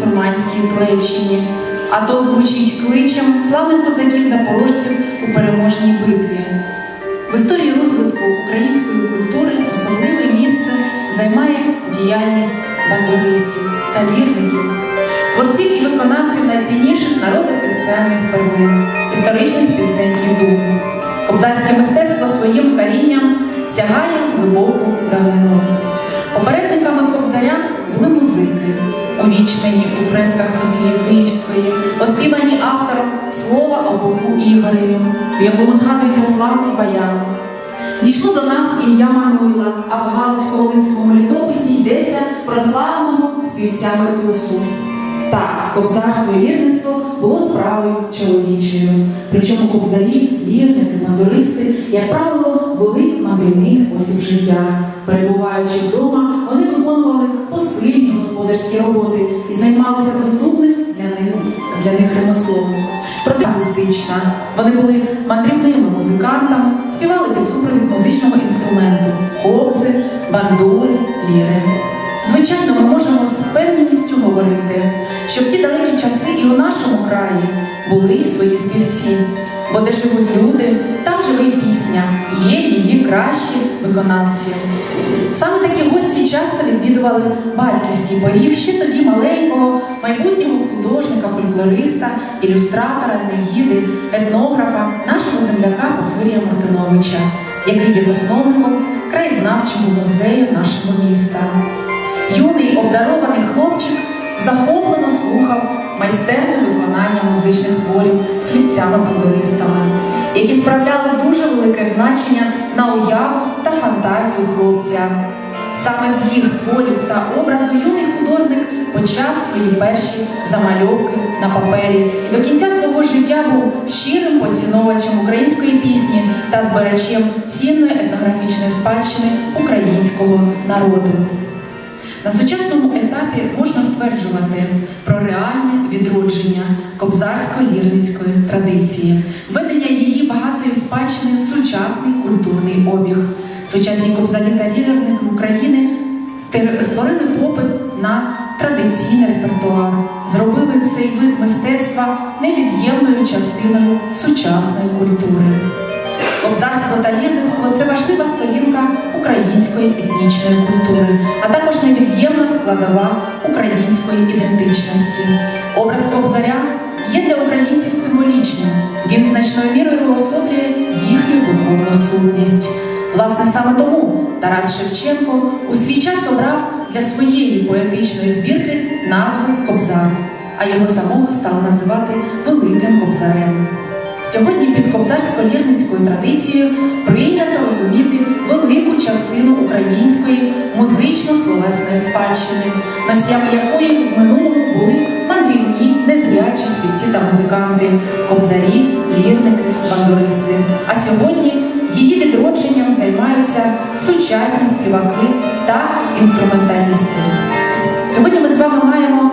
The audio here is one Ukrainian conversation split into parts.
мусульманській Туреччині, а то звучить кличем славних козаків запорожців у переможній битві. В історії розвитку української культури особливе місце займає діяльність бандуристів та вірників, творців і виконавців найцінніших народописемних перлин, історичних пісень і дум. Кобзарське мистецтво своїм корінням сягає глибоку давнину. Попередниками музики, увічнені у фресках Софії Київської, оспівані автором слова о полку Ігореві, в якому згадується славний баян. Дійшло до нас ім'я Мануйла, а в Галицько-Волинському літописі йдеться про славного співця Метусу. Так, кобзарство і лірництво було справою чоловічою. Причому кобзарі, лірники, мандуристи, як правило, вели мандрівний спосіб життя. Перебуваючи вдома, вони виконували посильні господарські роботи і займалися доступним для них, для них ремеслом. Проте. Вони були мандрівними музикантами, співали під супровід музичного інструменту кобзи, бандури, ліри. Звичайно, ми можемо з впевненістю говорити, що в ті далекі часи і у нашому краї були свої співці, бо де живуть люди, там живе і пісня, є її кращі виконавці. Саме такі гості часто відвідували батьківський поріг ще тоді маленького майбутнього художника, фольклориста, ілюстратора, негіди, етнографа, нашого земляка Порфирія Мартиновича, який є засновником краєзнавчого музею нашого міста. Юний обдарований захоплено слухав майстерне виконання музичних творів слідцями-бандуристами, які справляли дуже велике значення на уяву та фантазію хлопця. Саме з їх творів та образу юний художник почав свої перші замальовки на папері до кінця свого життя був щирим поціновувачем української пісні та збирачем цінної етнографічної спадщини українського народу. На сучасному етапі можна стверджувати про реальне відродження кобзарсько-лірницької традиції, введення її багатої спадщини в сучасний культурний обіг. Сучасні кобзарі та лірники України створили попит на традиційний репертуар, зробили цей вид мистецтва невід'ємною частиною сучасної культури. Кобзарство та лірництво це важлива сторінка української етнічної культури, а також невід'ємна складова української ідентичності. Образ кобзаря є для українців символічним. Він значною мірою уособлює їхню духовну сутність. Власне, саме тому Тарас Шевченко у свій час обрав для своєї поетичної збірки назву Кобзар, а його самого стали називати Великим Кобзарем. Сьогодні під кобзарсько-лірницькою традицією прийнято розуміти велику частину української музично-словесної спадщини, носіями якої в минулому були мандрівні, незрячі співці та музиканти, кобзарі, лірники, бандуристи. А сьогодні її відродженням займаються сучасні співаки та інструменталісти. Сьогодні ми з вами маємо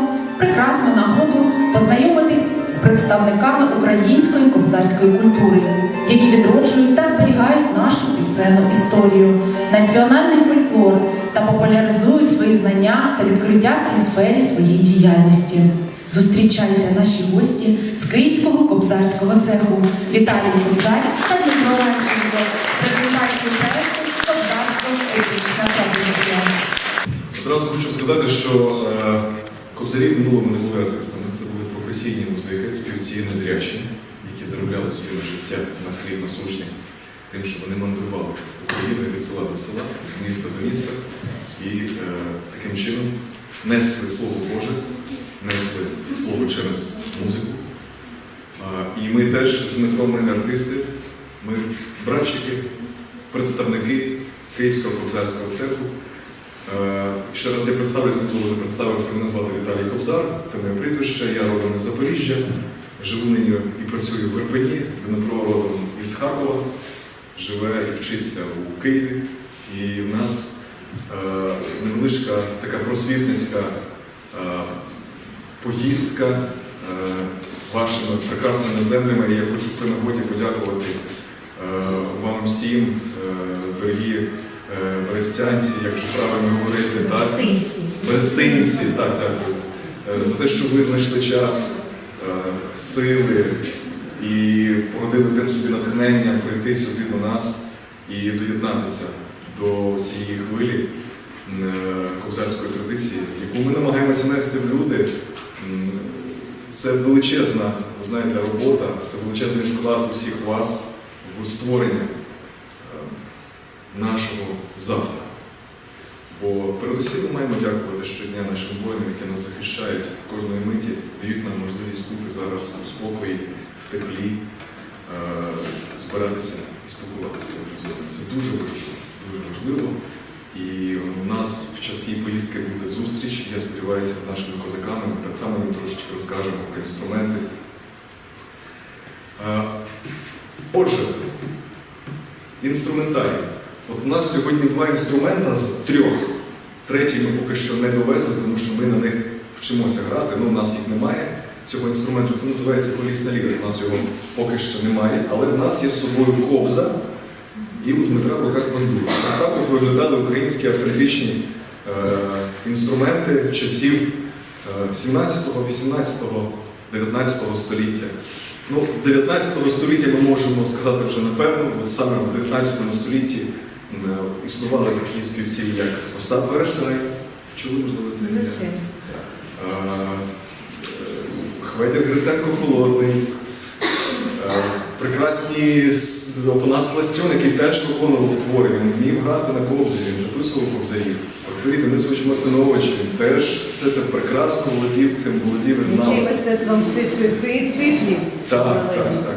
представниками української кобзарської культури, які відроджують та зберігають нашу пісенну історію, національний фольклор та популяризують свої знання та відкриття в цій сфері своєї діяльності. Зустрічайте наші гості з Київського кобзарського цеху Віталій Кобзар та Дмитро Ранченко. Презентацію проекту Кобзарсько-епічна традиція. Одразу хочу сказати, що е, кобзарі в минулому не були артистами. Це були професійні музики, співці незрячі, які заробляли своє життя на хліб насущний, тим, що вони мандрували Україною від села до села, від міста до міста, і е, таким чином несли Слово Боже, несли слово через музику. Е, і ми теж з Дмитром не артисти, ми братчики, представники Київського кобзарського цеху. Е, Ще раз я представлюся, коли не представився, мене звати Віталій Кобзар, це моє прізвище, я родом із Запоріжжя, живу нині і працюю в Ірпені, Дмитро родом із Харкова, живе і вчиться у Києві. І в нас е, невеличка така просвітницька е, поїздка е, вашими прекрасними землями. І я хочу при нагоді подякувати е, вам всім, е, дорогі берестянці, якщо правильно говорити, так? Берестинці, так, дякую. Е, За те, що ви знайшли час, е, сили і породили тим собі натхнення прийти сюди до нас і доєднатися до цієї хвилі е, кобзарської традиції, яку ми намагаємося нести в люди. Це величезна, ви знаєте, робота, це величезний вклад усіх вас в створення нашого завтра. Бо передусім ми маємо дякувати щодня нашим воїнам, які нас захищають кожної миті, дають нам можливість бути зараз у спокої, в теплі, е, збиратися і спілкуватися з. Це дуже важливо, дуже важливо. І у нас під час цієї поїздки буде зустріч, я сподіваюся, з нашими козаками. Ми так само їм трошечки розкажемо про інструменти. Е, Отже, інструментарій. От у нас сьогодні два інструмента з трьох. Третій ми поки що не довезли, тому що ми на них вчимося грати. Ну, у нас їх немає. Цього інструменту це називається колісна ліра. У нас його поки що немає, але в нас є з собою кобза і у Дмитра в руках бандура. Так виглядали українські автентичні е, інструменти часів е, 17, 18, 19 століття. Ну, 19 століття ми можемо сказати вже напевно, бо саме в 19 столітті існували такі співці, як Остап Вересерей, чули, можливо, це ім'я? Е, е, Гриценко Холодний, е, прекрасні Опанас Сластьон, який теж виконував твори, він вмів грати на кобзі, він записував кобзарів. Порфирій Денисович Мартинович, він теж все це прекрасно володів цим, володів і знав. Й це. ти- титлів. Так, так, так.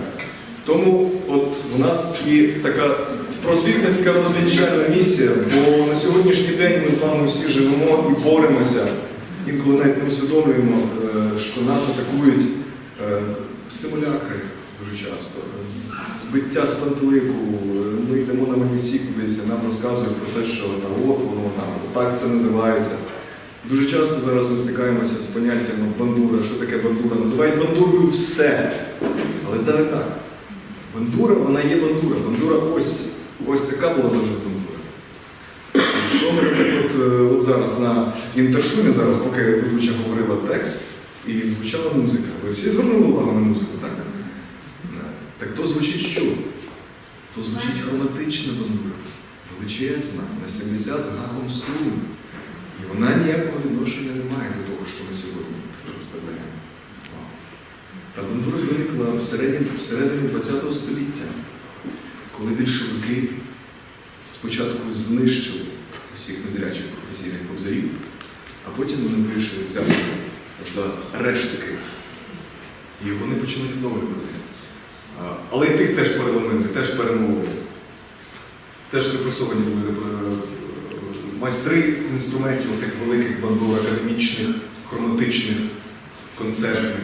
Тому от в нас і така просвітницька розвідчальна місія, бо на сьогоднішній день ми з вами всі живемо і боремося. Інколи навіть не усвідомлюємо, е, що нас атакують е, симулякри дуже часто, збиття з пантелику. Ми йдемо на манівці кудись, нам розказують про те, що от воно там, так це називається. Дуже часто зараз ми стикаємося з поняттям бандура. Що таке бандура? Називають бандурою все. Але це не так. Бандура, вона є бандура. Бандура ось, ось така була завжди бандура. Якщо ми, наприклад, е, от зараз на інтершумі, зараз, поки ведуча говорила текст і звучала музика, ви всі звернули увагу на музику, так? Так то звучить що? То звучить хроматична бандура, величезна, на 70 з гаком струн. І вона ніякого відношення не має до того, що ми сьогодні представляємо. Бандура виникла всередині, ХХ століття, коли більшовики спочатку знищили усіх незрячих професійних кобзарів, а потім вони вирішили взятися за рештики. І вони почали відновлювати. Але і тих теж переломили, теж перемовили. Теж репресовані були е, майстри інструментів, тих великих бандур, академічних, хроматичних, концертних.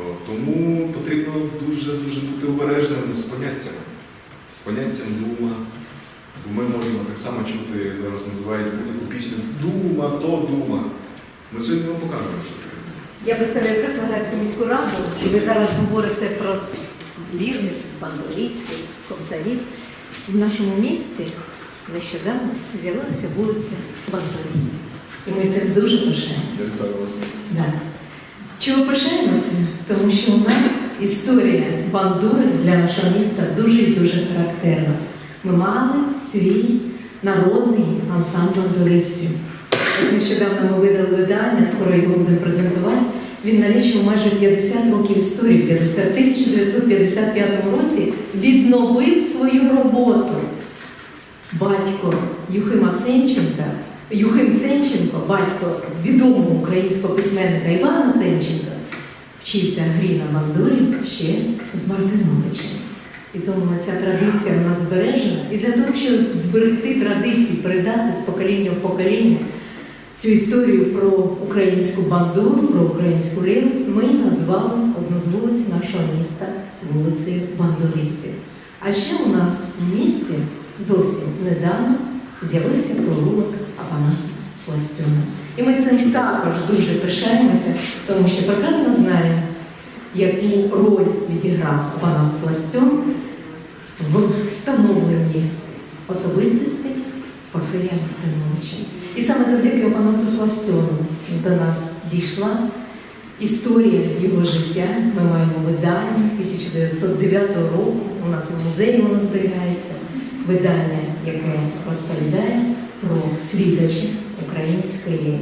О, Тому потрібно дуже дуже бути обережним з поняттями, з поняттям дума. Бо ми можемо так само чути, як зараз називають будь-яку пісню Дума, то дума. Ми сьогодні вам покажемо, що таке. Я представляю Красноградську міську раду, і ви зараз говорите про лірних, бандуристів, кобзарів. В нашому місті нещодавно з'явилася вулиця бандуристів. І ми цим дуже пишаємося. вітаю Чого пишаємося? Тому що у нас історія бандури для нашого міста дуже і дуже характерна. Ми мали свій народний ансамбль бандуристів. Ось нещодавно ми видали видання, скоро його будемо презентувати. Він налічив майже 50 років історії. 50 В 1955 році відновив свою роботу. Батько Юхима Сенченка, Юхим Сенченко, батько відомого українського письменника Івана Сенченка, вчився грі на бандурі ще з Мартиновичем. І тому ця традиція в нас збережена. І для того, щоб зберегти традицію, передати з покоління в покоління цю історію про українську бандуру, про українську ліру, ми назвали одну з вулиць нашого міста вулицею бандуристів. А ще у нас в місті зовсім недавно з'явився провулок Апанаса Сластюна. І ми цим також дуже пишаємося, тому що прекрасно знаємо, яку роль відіграв Панас Сластьон в становленні особистості Порфирія Мартиновича. І саме завдяки Опанасу Сластьону до нас дійшла історія його життя. Ми маємо видання 1909 року. У нас в музеї воно зберігається. Видання, яке розповідає про світочі української,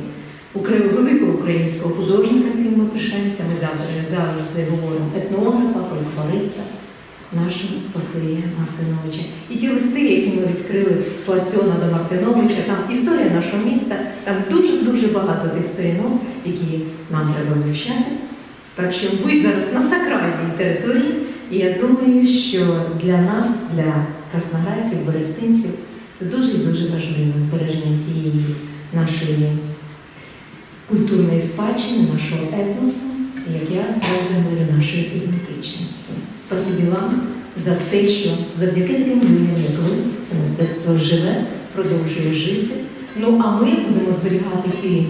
укра- великого українського художника, яким ми пишаємося. Ми завжди завжди говоримо етнографа, фольклориста нашого Порфирія Мартиновича. І ті листи, які ми відкрили з Ластьона до Мартиновича, там історія нашого міста, там дуже-дуже багато тих сторінок, які нам треба вивчати. Так що ви зараз на сакральній території, і я думаю, що для нас, для красноградців, берестинців, це дуже і дуже важливо збереження цієї нашої культурної спадщини, нашого етносу, як я завжди говорю, нашої ідентичності. Спасибі вам за те, що завдяки таким людям, як ви, це мистецтво живе, продовжує жити. Ну а ми будемо зберігати ті,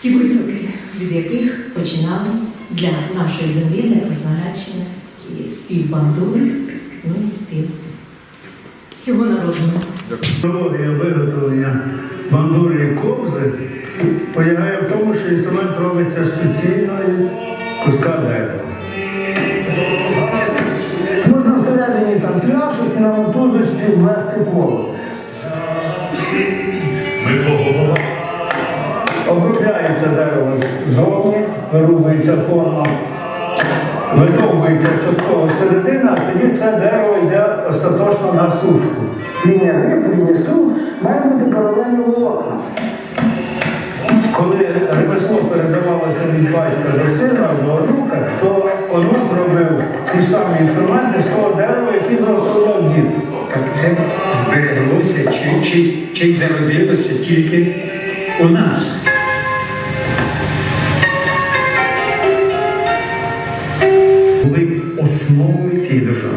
ті витоки, від яких починалось для нашої землі, для Красноградщини, і спів бандури, ну і спів всього народного. Технологія виготовлення бандури і ковзи полягає в тому, що інструмент робиться з суцільної куска дерева. Можна всередині там зв'яжуть і на мотузочці ввести провод. Обробляється дерево зовні, вирубується форма, видовується частково середина, а тоді це дерево йде остаточно на сушку. Інструменти з того дерева, які дід. Так це збереглося чи, чи, чи зародилося тільки у нас. були основою цієї держави.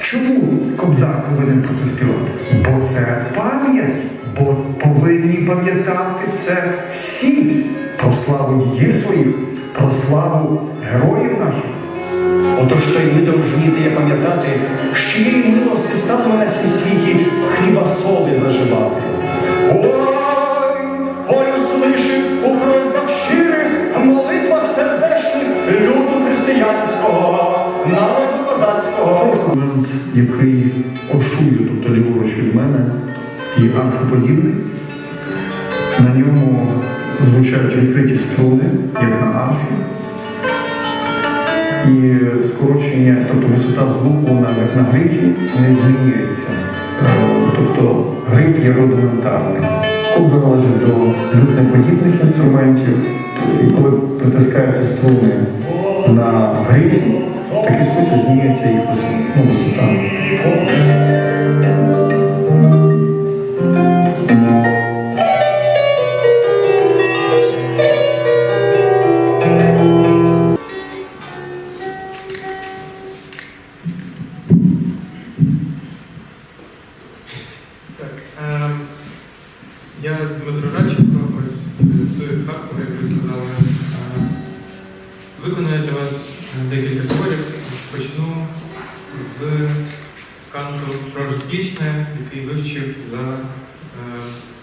Чому Кобзар повинен про це співати? Бо це пам'ять, бо повинні пам'ятати це всі про славу діїв своїх, про славу героїв наших. Отож то й ми довжні є пам'ятати, що її милости стали на цій світі хліба соли заживати. Ой, ой, услишив у просьбах щирих, молитвах сердечних люду християнського, народу козацького. Документ, який ошує, тобто ліворуч від мене, є арфоподібний. На ньому звучать відкриті струни, як на арфі. І скорочення, тобто висота звуку на, на грифі не змінюється. Е, Тобто гриф є рудиментарний. Куб залежить до лютнеподібних інструментів, і коли притискаються струни на грифі, в такий спосіб змінюється їх висота. З про як ви сказали. виконаю для вас декілька творів. Почну з канту про який вивчив за е,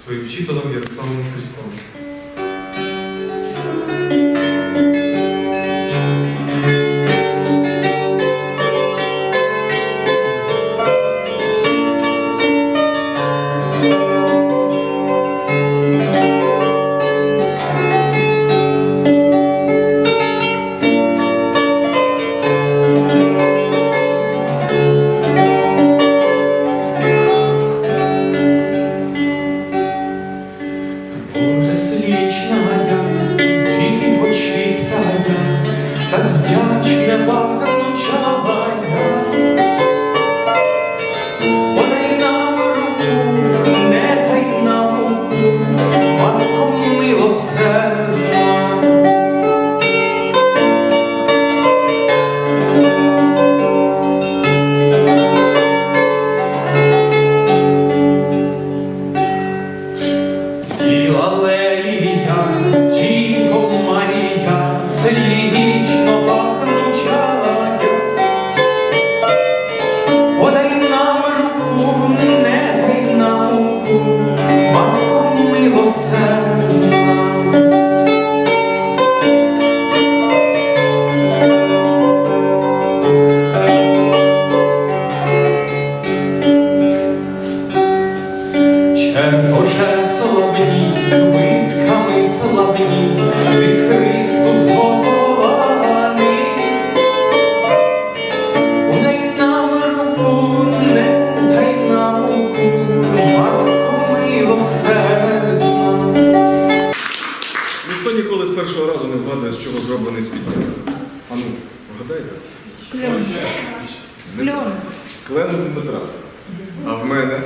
своїм вчителем Ярославом Христом. Вгадайте? Кльон. Клен Дмитра. А в мене?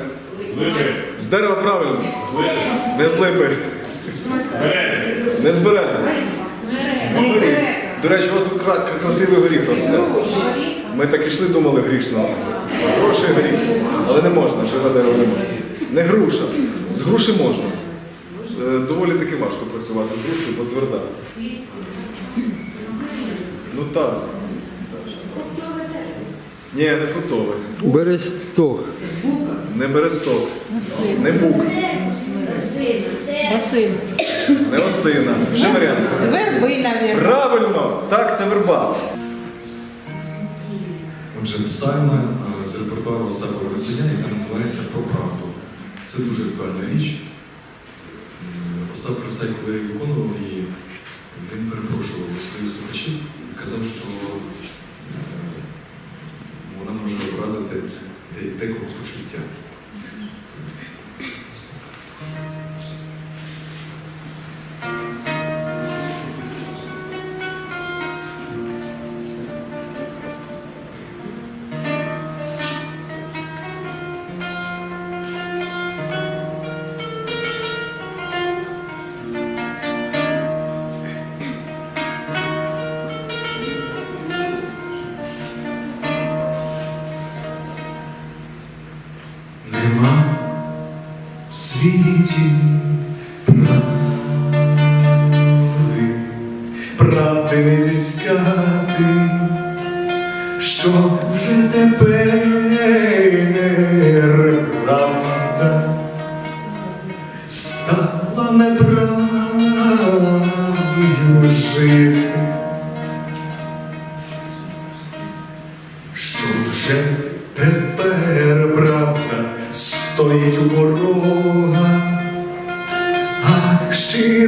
З дерева правильно. Не з липи. Не з берези. До речі, у вас тут красивий горіх росте. Ми так ішли, думали грішно. Хороший горіх. Але не можна, живе дерево не можна. Не груша. З груші можна. Е, Доволі таки важко працювати з грушею, бо тверда. Ну так. Ні, не фруктове. Бересток. Не бересток. Не бук. Василь. Не осина. Жимрянка. Верби, навіть. Правильно! Так, це верба. Отже, псальма е, з репертуару Остапа Василя, яка називається Про правду. Це дуже актуальна річ. М, Остап Красай, коли виконував її,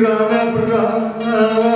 Sirana brava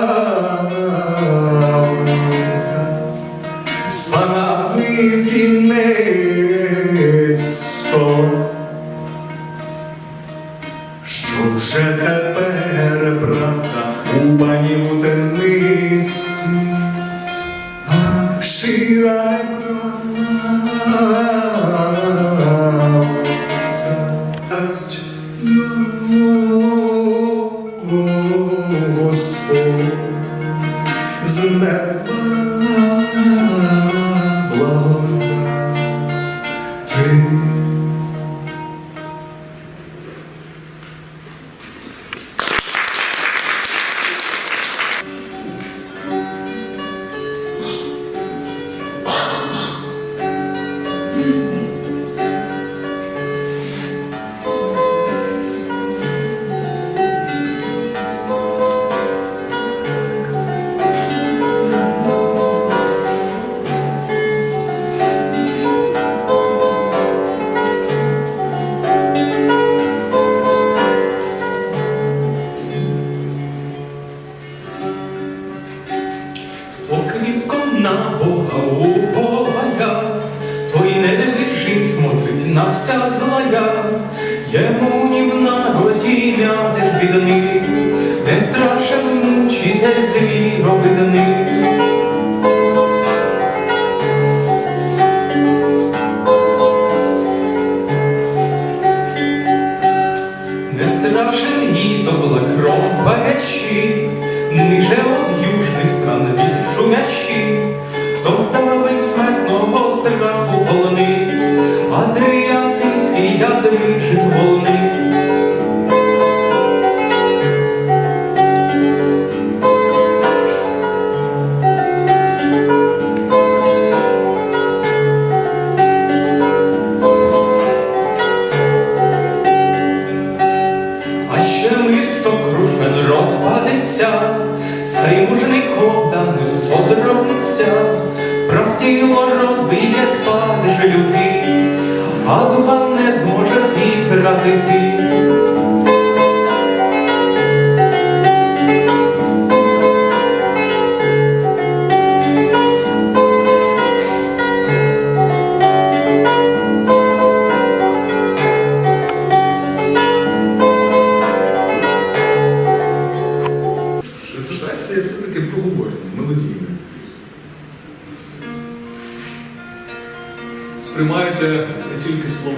мятих не страшен мучитель звіровиданий. Не розпадеться, цей мужнико да не вправ тіло розбиє падеж лютий, а духа не зможе і зразити.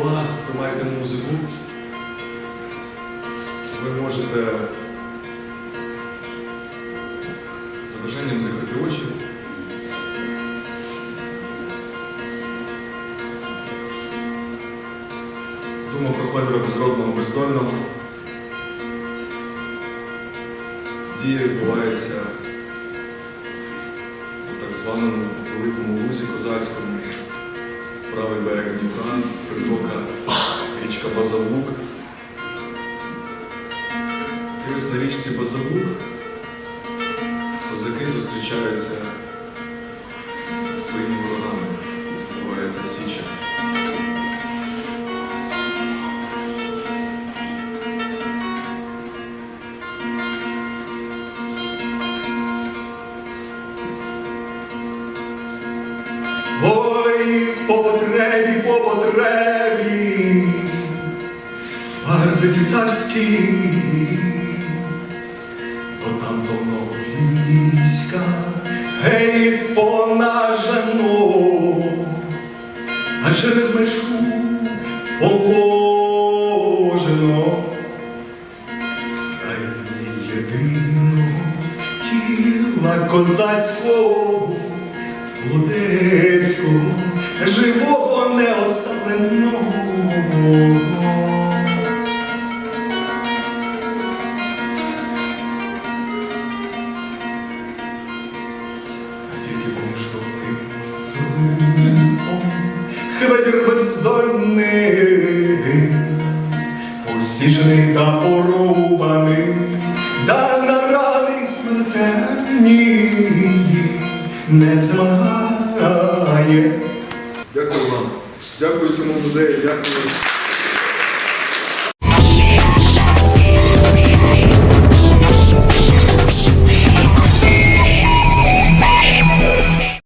Слова, сприймаєте музику. Ви можете за бажанням закрити очі. Думав про Федора безродного бездольного. Дія відбувається у так званому великому лузі козацькому, правий берег Дніпра, притока річка Базалук. І ось на річці Базалук козаки зустрічаються зі своїми ворогами. Відбувається Січа. Потребі, по потребі, живого не оставленого.